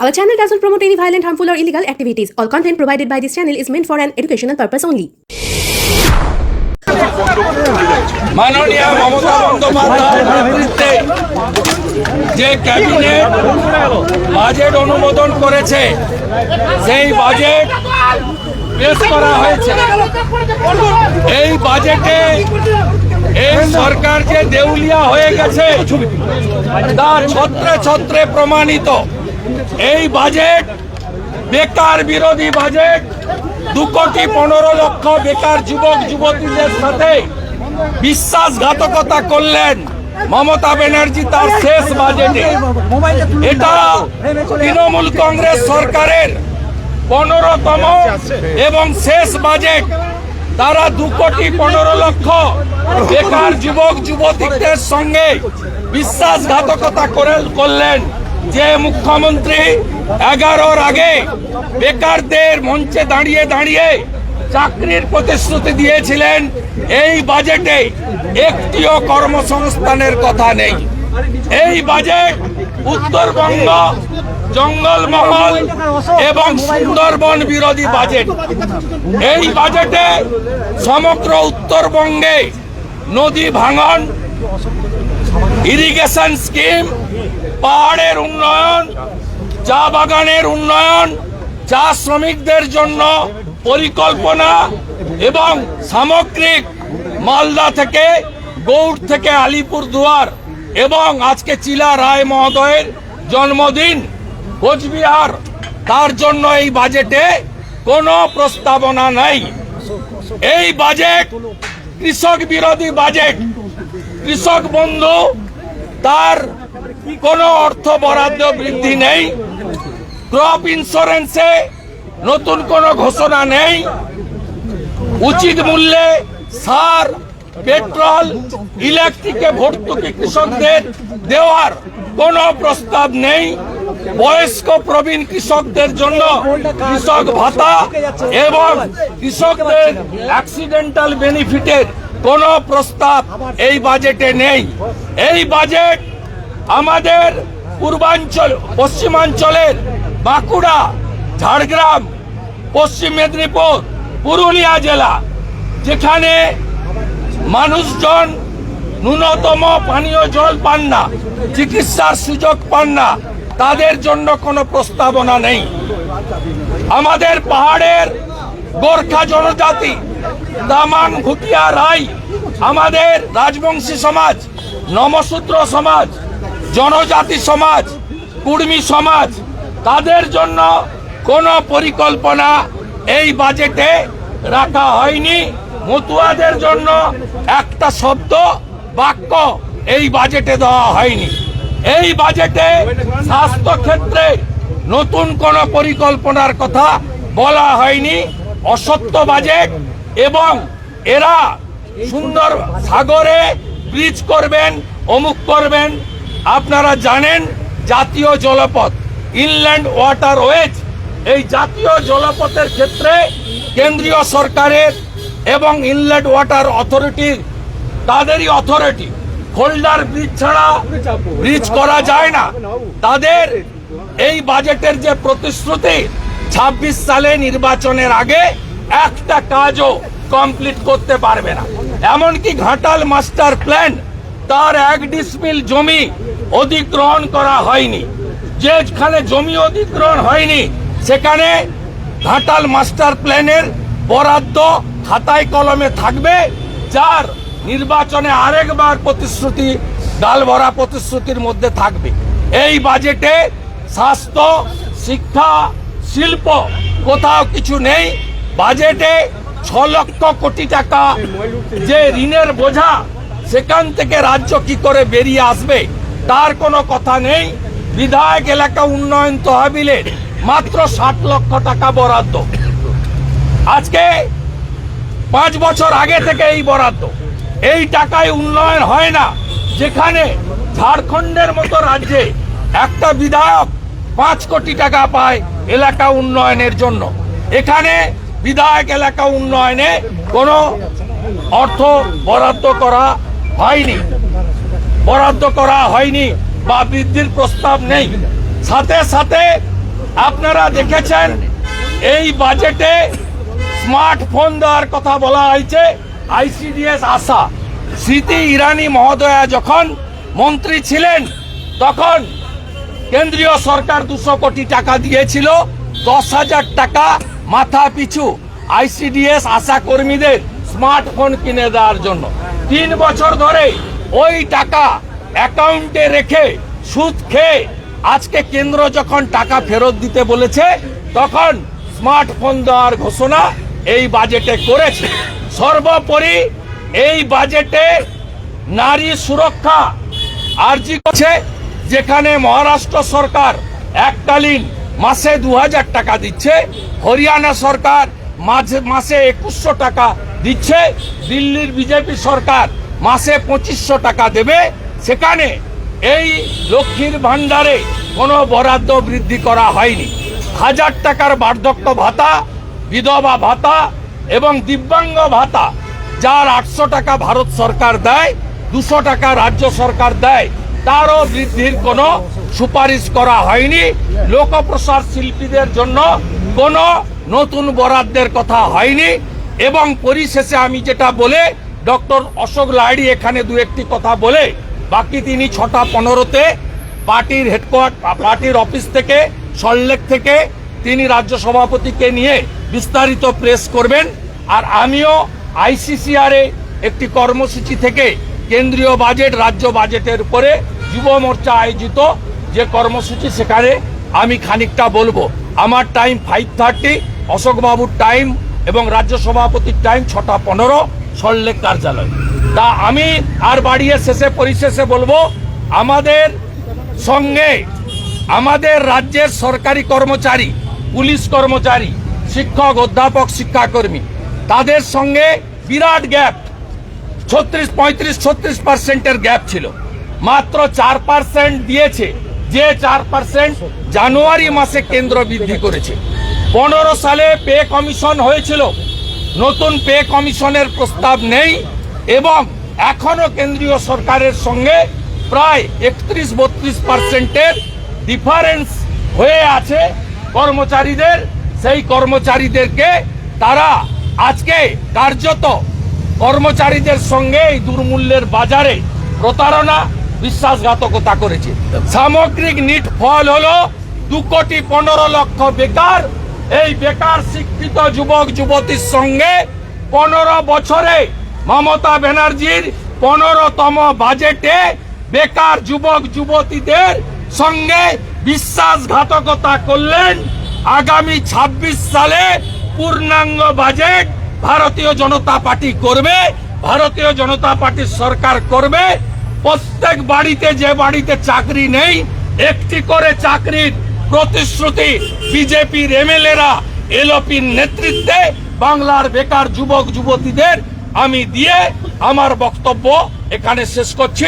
Our channel doesn't promote any violent, harmful, or illegal activities. All content provided by this channel is meant for an educational purpose only. যে cabinet budget অনুমোদন করেছে সেই budget পেশ করা হয়েছে এই বাজেটে এই সরকার যে দেউলিয়া হয়ে গেছে তা ছত্রে ছত্রে প্রমাণিত এই বাজেট, বেকার বিরোধী বাজেট, দু কোটি পনেরো লক্ষ বেকার যুবক, যুবতীদের সাথে বিশ্বাসঘাতকতা করলেন মমতা ব্যানার্জি তার শেষ বাজেটে। এটা তৃণমূল কংগ্রেস সরকারের পনেরোতম এবং শেষ বাজেট। তারা দু কোটি পনেরো লক্ষ বেকার যুবক, যুবতীদের সঙ্গে বিশ্বাসঘাতকতা করে করলেন। যে মুখ্যমন্ত্রী এগারোর আগে বেকারদের মঞ্চে দাঁড়িয়ে দাঁড়িয়ে চাকরির প্রতিশ্রুতি দিয়েছিলেন, এই বাজেটে একটিও কর্মসংস্থানের কথা নেই। এই বাজেট উত্তরবঙ্গ, জঙ্গলমহল এবং সুন্দরবন বিরোধী বাজেট। এই বাজেটে সমগ্র উত্তরবঙ্গে নদী ভাঙন, ইরিগেশন স্কিম পাহাড়ের উন্নয়ন, চা বাগানের উন্নয়ন, চা শ্রমিকদের জন্য পরিকল্পনা এবং সামগ্রিক মালদা থেকে গৌড় থেকে আলিপুর দুয়ার এবং আজকে চিলা রায় মহোদয়ের জন্মদিন কোচবিহার, তার জন্য এই বাজেটে কোনো প্রস্তাবনা নাই। এই বাজেট, কৃষক বিরোধী বাজেট, কৃষক বন্ধু, তার কোনো অর্থ বরাদ্দ বৃদ্ধি নেই। ক্রপ ইন্স্যুরেন্সে নতুন কোনো ঘোষণা নেই। উচিত মূল্যে সার, পেট্রোল, ইলেকট্রিকে ভর্তুকি কৃষকদের দেওয়ার কোনো প্রস্তাব নেই। বয়স্ক প্রবীণ কৃষকদের জন্য কৃষক ভাতা এবং কৃষকদের অ্যাক্সিডেন্টাল বেনিফিটের কোনো প্রস্তাব এই বাজেটে নেই। এই বাজেট আমাদের পূর্বাঞ্চল, পশ্চিমাঞ্চলের বাঁকুড়া, ঝাড়গ্রাম, পশ্চিম মেদিনীপুর, পুরুলিয়া জেলা, যেখানে মানুষজন ন্যূনতম পানীয় জল পান না, চিকিৎসার সুযোগ পান না, তাদের জন্য কোনো প্রস্তাবনা নেই। আমাদের পাহাড়ের গোর্খা জনজাতি দামাং ভুটিয়া রাই আমাদের রাজবংশী সমাজ, নমসূত্র সমাজ জনজাতি সমাজ, কুর্মী সমাজ, তাদের জন্য কোনো পরিকল্পনা এই বাজেটে রাখা হয়নি। মতুয়াদের জন্য একটা শব্দ, বাক্য এই বাজেটে দেওয়া হয়নি। এই বাজেটে স্বাস্থ্য ক্ষেত্রে নতুন কোনো পরিকল্পনার কথা বলা হয়নি। অসত্য বাজেট এবং এরা সুন্দর সাগরে ব্রিজ করবেন, অমুক করবেন আপনারা জানেন জাতীয় জলপথ ইনল্যান্ড ওয়াটার ওয়েজ এই জাতীয় জলপথের ক্ষেত্রে কেন্দ্রীয় সরকারের এবং ইনল্যান্ড ওয়াটার অথরিটির তাদেরই অথরিটি হোল্ডার ব্রিজ ছাড়া ব্রিজ করা যায় না। তাদের এই বাজেটের যে প্রতিশ্রুতি, ছাব্বিশ সালে নির্বাচনের আগে একটা কাজও কমপ্লিট করতে পারবে না। এমনকি ঘাটাল মাস্টার প্ল্যান তার এক ডিসমিল জমি অধিগ্রহণ করা হয়নি। যেখানে জমি অধিগ্রহণ হয়নি, সেখানে ঘাটাল মাস্টার প্ল্যানের বরাদ্দ খাতায় কলমে থাকবে, যার নির্বাচনে আরেকবার প্রতিশ্রুতি ডাল ভরা প্রতিশ্রুতির মধ্যে থাকবে। এই বাজেটে স্বাস্থ্য, শিক্ষা, শিল্প কোথাও কিছু নেই। বাজেটে ছ লক্ষ কোটি টাকা যে ঋণের বোঝা, সেখান থেকে রাজ্য কি করে বেরিয়ে আসবে? তার কোনো কথা নেই। বিধায়ক এলাকা উন্নয়ন তহবিলের মাত্র ষাট লক্ষ টাকা বরাদ্দ। আজকে পাঁচ বছর আগে থেকে এই বরাদ্দ। এই টাকায় উন্নয়ন হয় না। যেখানে ঝাড়খণ্ডের মতো রাজ্যে একটা বিধায়ক পাঁচ কোটি টাকা পায় এলাকা উন্নয়নের জন্য। এখানে বিধায়ক এলাকা উন্নয়নে কোনো অর্থ বরাদ্দ করা হয়নি। বরাদ্দ করা হয়নি বা বৃদ্ধির প্রস্তাব নেই। সাথে সাথে আপনারা দেখেছেন, এই বাজেটে স্মার্টফোন দেওয়ার কথা বলা হয়েছে, আইসিডিএস আশা। স্মৃতি ইরানি মহোদয়া যখন মন্ত্রী ছিলেন, তখন কেন্দ্রীয় সরকার দুশো কোটি টাকা দিয়েছিল, দশ হাজার টাকা মাথা পিছু আইসিডিএস আশা কর্মীদের স্মার্টফোন কিনে দেওয়ার জন্য। তিন বছর ধরে ওই টাকা অ্যাকাউন্টে রেখে সুদ খেয়ে আজকে কেন্দ্র যখন টাকা ফেরত দিতে বলেছে, তখন স্মার্টফোন দেওয়ার ঘোষণা এই বাজেটে করেছে। সর্বোপরি এই বাজেটে নারী সুরক্ষা আর্জি করছে, যেখানে মহারাষ্ট্র সরকার এককালীন মাসে দু হাজার টাকা দিচ্ছে, হরিয়ানা সরকার মাঝে, মাসে একুশশো টাকা দিচ্ছে, দিল্লির বিজেপি সরকার মাসে পঁচিশশো টাকা দেবে, সেখানে এই লক্ষ্মীর ভাণ্ডারে কোনো বরাদ্দ বৃদ্ধি করা হয়নি। হাজার টাকার বার্ধক্য ভাতা, বিধবা ভাতা এবং দিব্যাঙ্গ ভাতা, যার আটশো টাকা ভারত সরকার দেয়, দুশো টাকা রাজ্য সরকার দেয়, তারও বৃদ্ধির কোনো সুপারিশ করা হয়নি। লোকপ্রসার শিল্পীদের জন্য কোনো নতুন বরাদ্দের কথা হয়নি এবং পরিশেষে আমি যেটা বলে ডক্টর অশোক লাহিড়ী এখানে দু একটি কথা বলে, বাকি তিনি ছটা পনেরোতে পার্টির হেডকোয়ার্টার পার্টির অফিস থেকে সল্লেক থেকে তিনি রাজ্য সভাপতিকে নিয়ে বিস্তারিত প্রেস করবেন। আর আমিও আইসিসিআরে একটি কর্মসূচি থেকে কেন্দ্রীয় বাজেট রাজ্য বাজেটের উপরে যুব মোর্চা আয়োজিত যে কর্মসূচি, সেখানে আমি খানিকটা বলব। আমার টাইম ফাইভ থার্টি অশোকবাবুর টাইম এবং রাজ্য সভাপতির টাইম ছটা পনেরো। সল্লেক কার্যালয়। তা আমি আর বাড়িয়ে শেষে পরিশেষে বলব, আমাদের সঙ্গে আমাদের রাজ্যের সরকারি কর্মচারী, পুলিশ কর্মচারী, শিক্ষক, অধ্যাপক, শিক্ষাকর্মী, তাদের সঙ্গে বিরাট গ্যাপ, ছত্রিশ, পঁয়ত্রিশ, ছত্রিশ পার্সেন্টের গ্যাপ ছিল। মাত্র চার পার্সেন্ট দিয়েছে, যে চার পার্সেন্ট জানুয়ারি মাসে কেন্দ্র বৃদ্ধি করেছে। পনেরো সালে পে কমিশন হয়েছিল নতুন পে কমিশনের প্রস্তাব নেই এবং এখনও কেন্দ্রীয় সরকারের সঙ্গে প্রায় একত্রিশ বত্রিশ পার্সেন্টের ডিফারেন্স হয়ে আছে কর্মচারীদের। সেই কর্মচারীদেরকে তারা আজকে কার্যত কর্মচারীদের সঙ্গে এই দুর্মূল্যের বাজারে প্রতারণা, বিশ্বাসঘাতকতা করেছে। সামগ্রিক নিট ফল হলো দু কোটি পনেরো লক্ষ বেকার এই বেকার শিক্ষিত যুবক, যুবতীর সঙ্গে পনেরো বছরে মমতা ব্যানার্জির পনেরোতম বাজেটে বেকার যুবক, যুবতীদের সঙ্গে বিশ্বাসঘাতকতা করলেন আগামী ২৬ সালে পূর্ণাঙ্গ বাজেট ভারতীয় জনতা পার্টি করবে, ভারতীয় জনতা পার্টির সরকার করবে। প্রত্যেক বাড়িতে যে বাড়িতে চাকরি নেই, একটি করে চাকরির প্রতিশ্রুতি বিজেপির এমএলএরা এলপির নেতৃত্বে বাংলার বেকার যুবক যুবতীদের আমি দিয়ে আমার বক্তব্য এখানে শেষ করছি।